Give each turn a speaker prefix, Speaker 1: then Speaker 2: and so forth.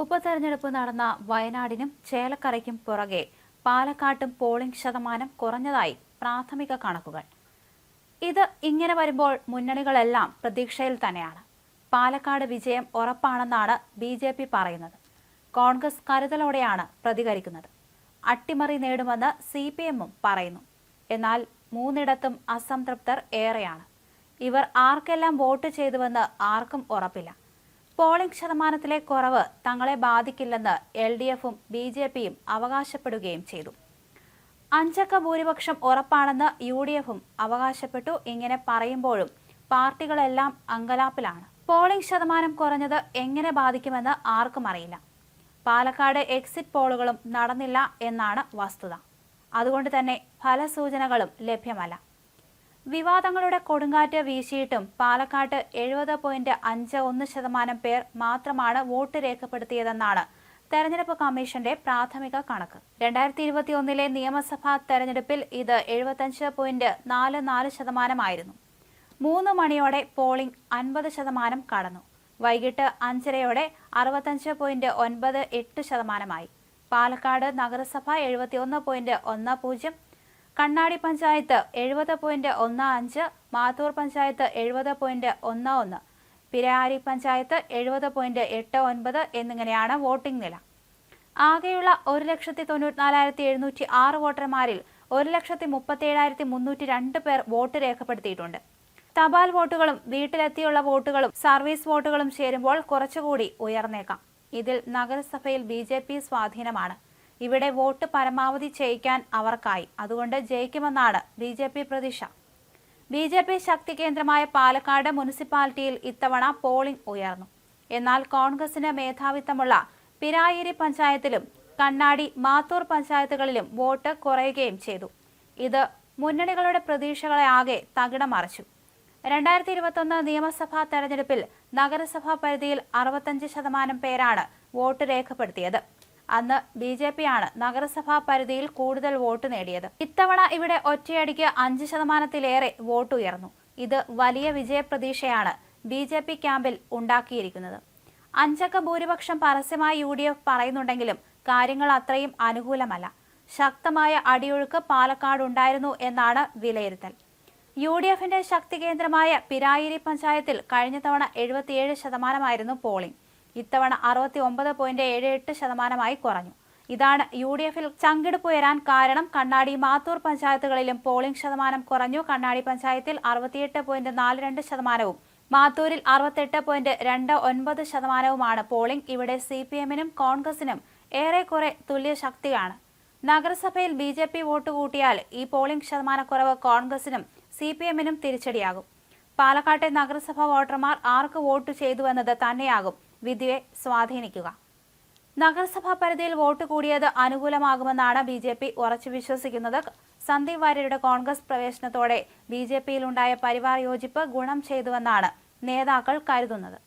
Speaker 1: ഉപതെരഞ്ഞെടുപ്പ് നടന്ന വയനാടിനും ചേലക്കരയ്ക്കും പുറകെ പാലക്കാട്ടും പോളിംഗ് ശതമാനം കുറഞ്ഞതായി പ്രാഥമിക കണക്കുകൾ. ഇത് ഇങ്ങനെ വരുമ്പോൾ മുന്നണികളെല്ലാം പ്രതീക്ഷയിൽ തന്നെയാണ്. പാലക്കാട് വിജയം ഉറപ്പാണെന്നാണ് ബി ജെ പി പറയുന്നത്. കോൺഗ്രസ് കരുതലോടെയാണ് പ്രതികരിക്കുന്നത്. അട്ടിമറി നേടുമെന്ന് സി പി എമ്മും പറയുന്നു. എന്നാൽ മൂന്നിടത്തും അസംതൃപ്തർ ഏറെയാണ്. ഇവർ ആർക്കെല്ലാം വോട്ട് ചെയ്തുവെന്ന് ആർക്കും ഉറപ്പില്ല. പോളിംഗ് ശതമാനത്തിലെ കുറവ് തങ്ങളെ ബാധിക്കില്ലെന്ന് എൽ ഡി എഫും ബി ജെ പിയും അവകാശപ്പെടുകയും ചെയ്തു. അഞ്ചക്ക ഭൂരിപക്ഷം ഉറപ്പാണെന്ന് യു ഡി എഫും അവകാശപ്പെട്ടു. ഇങ്ങനെ പറയുമ്പോഴും പാർട്ടികളെല്ലാം അങ്കലാപ്പിലാണ്. പോളിംഗ് ശതമാനം കുറഞ്ഞത് എങ്ങനെ ബാധിക്കുമെന്ന് ആർക്കും അറിയില്ല. പാലക്കാട് എക്സിറ്റ് പോളുകളും നടന്നില്ല എന്നാണ് വസ്തുത. അതുകൊണ്ട് തന്നെ ഫലസൂചനകളും ലഭ്യമല്ല. വിവാദങ്ങളുടെ കൊടുങ്കാറ്റ് വീശിയിട്ടും പാലക്കാട്ട് എഴുപത് പോയിന്റ് അഞ്ച് ഒന്ന് ശതമാനം പേർ മാത്രമാണ് വോട്ട് രേഖപ്പെടുത്തിയതെന്നാണ് തെരഞ്ഞെടുപ്പ് കമ്മീഷന്റെ പ്രാഥമിക കണക്ക്. രണ്ടായിരത്തി ഇരുപത്തി ഒന്നിലെ നിയമസഭാ തെരഞ്ഞെടുപ്പിൽ ഇത് എഴുപത്തഞ്ച് പോയിന്റ് നാല് നാല് ശതമാനമായിരുന്നു. മൂന്ന് മണിയോടെ പോളിംഗ് അൻപത് ശതമാനം കടന്നു. വൈകിട്ട് അഞ്ചരയോടെ അറുപത്തഞ്ച് പോയിന്റ് ഒൻപത് എട്ട് ശതമാനമായി. പാലക്കാട് നഗരസഭ എഴുപത്തിയൊന്ന് പോയിന്റ് ഒന്ന് പൂജ്യം കണ്ണാടി പഞ്ചായത്ത് എഴുപത് പോയിന്റ് ഒന്ന് അഞ്ച് മാത്തൂർ പഞ്ചായത്ത് എഴുപത് പോയിന്റ് ഒന്ന് ഒന്ന് പിരാരി പഞ്ചായത്ത് എഴുപത് പോയിന്റ് എട്ട് ഒൻപത് എന്നിങ്ങനെയാണ് വോട്ടിംഗ് നില. ആകെയുള്ള ഒരു ലക്ഷത്തി തൊണ്ണൂറ്റിനാലായിരത്തി എഴുന്നൂറ്റി ആറ് വോട്ടർമാരിൽ ഒരു ലക്ഷത്തി മുപ്പത്തിയേഴായിരത്തി മുന്നൂറ്റി രണ്ട് പേർ വോട്ട് രേഖപ്പെടുത്തിയിട്ടുണ്ട്. തപാൽ വോട്ടുകളും വീട്ടിലെത്തിയുള്ള വോട്ടുകളും സർവീസ് വോട്ടുകളും ചേരുമ്പോൾ കുറച്ചുകൂടി ഉയർന്നേക്കാം. ഇതിൽ നഗരസഭയിൽ ബി സ്വാധീനമാണ്. ഇവിടെ വോട്ട് പരമാവധി ചെയ്യിക്കാൻ അവർക്കായി. അതുകൊണ്ട് ജയിക്കുമെന്നാണ് ബി ജെ പി പ്രതീക്ഷ. ബി ജെ പി ശക്തി കേന്ദ്രമായ പാലക്കാട് മുനിസിപ്പാലിറ്റിയിൽ ഇത്തവണ പോളിംഗ് ഉയർന്നു. എന്നാൽ കോൺഗ്രസിന് മേധാവിത്വമുള്ള പിരായേരി പഞ്ചായത്തിലും കണ്ണാടി മാത്തൂർ പഞ്ചായത്തുകളിലും വോട്ട് കുറയുകയും ചെയ്തു. ഇത് മുന്നണികളുടെ പ്രതീക്ഷകളെ ആകെ തകിടം മറിച്ചു. രണ്ടായിരത്തി ഇരുപത്തൊന്ന് നിയമസഭാ തെരഞ്ഞെടുപ്പിൽ നഗരസഭാ പരിധിയിൽ അറുപത്തഞ്ച് ശതമാനം പേരാണ് വോട്ട് രേഖപ്പെടുത്തിയത്. അന്ന് ബി ജെ പിയാണ് നഗരസഭാ പരിധിയിൽ കൂടുതൽ വോട്ട് നേടിയത്. ഇത്തവണ ഇവിടെ ഒറ്റയടിക്ക് അഞ്ച് ശതമാനത്തിലേറെ വോട്ട് ഉയർന്നു. ഇത് വലിയ വിജയപ്രതീക്ഷയാണ് ബി ജെ പി ക്യാമ്പിൽ ഉണ്ടാക്കിയിരിക്കുന്നത്. അഞ്ചക്ക ഭൂരിപക്ഷം പരസ്യമായി യു ഡി എഫ് പറയുന്നുണ്ടെങ്കിലും കാര്യങ്ങൾ അത്രയും അനുകൂലമല്ല. ശക്തമായ അടിയൊഴുക്ക് പാലക്കാട് ഉണ്ടായിരുന്നു എന്നാണ് വിലയിരുത്തൽ. യു ഡി എഫിന്റെ ശക്തി കേന്ദ്രമായ പിരായിരി പഞ്ചായത്തിൽ കഴിഞ്ഞ തവണ എഴുപത്തിയേഴ് ശതമാനമായിരുന്നു പോളിംഗ്. ഇത്തവണ അറുപത്തി ഒമ്പത് പോയിന്റ് ഏഴ് എട്ട് ശതമാനമായി കുറഞ്ഞു. ഇതാണ് യു ഡി എഫിൽ ചങ്കിടുപ്പുയരാൻ കാരണം. കണ്ണാടി മാത്തൂർ പഞ്ചായത്തുകളിലും പോളിംഗ് ശതമാനം കുറഞ്ഞു. കണ്ണാടി പഞ്ചായത്തിൽ അറുപത്തിയെട്ട് പോയിന്റ് നാല് രണ്ട് ശതമാനവും. മാത്തൂരിൽ അറുപത്തെട്ട് പോയിന്റ് രണ്ട് ഒൻപത് ശതമാനവുമാണ് പോളിംഗ്. ഇവിടെ സി പി എമ്മിനും കോൺഗ്രസിനും ഏറെക്കുറെ തുല്യ ശക്തിയാണ്. നഗരസഭയിൽ ബി ജെ പി വോട്ട് കൂട്ടിയാൽ ഈ പോളിംഗ് ശതമാനക്കുറവ് കോൺഗ്രസിനും സി പി എമ്മിനും തിരിച്ചടിയാകും. പാലക്കാട്ടെ നഗരസഭാ വോട്ടർമാർ ആർക്ക് വോട്ട് ചെയ്തുവെന്നത് തന്നെയാകും. വിധിയെ സ്വാധീനിക്കുക. നഗരസഭാ പരിധിയിൽ വോട്ട് കൂടിയത് അനുകൂലമാകുമെന്നാണ് ബി ജെ പി ഉറച്ചു വിശ്വസിക്കുന്നത്. സന്ദീപ് വാര്യരുടെ കോൺഗ്രസ് പ്രവേശനത്തോടെ ബി ജെ പിയിലുണ്ടായ പരിവാർ യോജിപ്പ് ഗുണം ചെയ്തുവെന്നാണ് നേതാക്കൾ കരുതുന്നത്.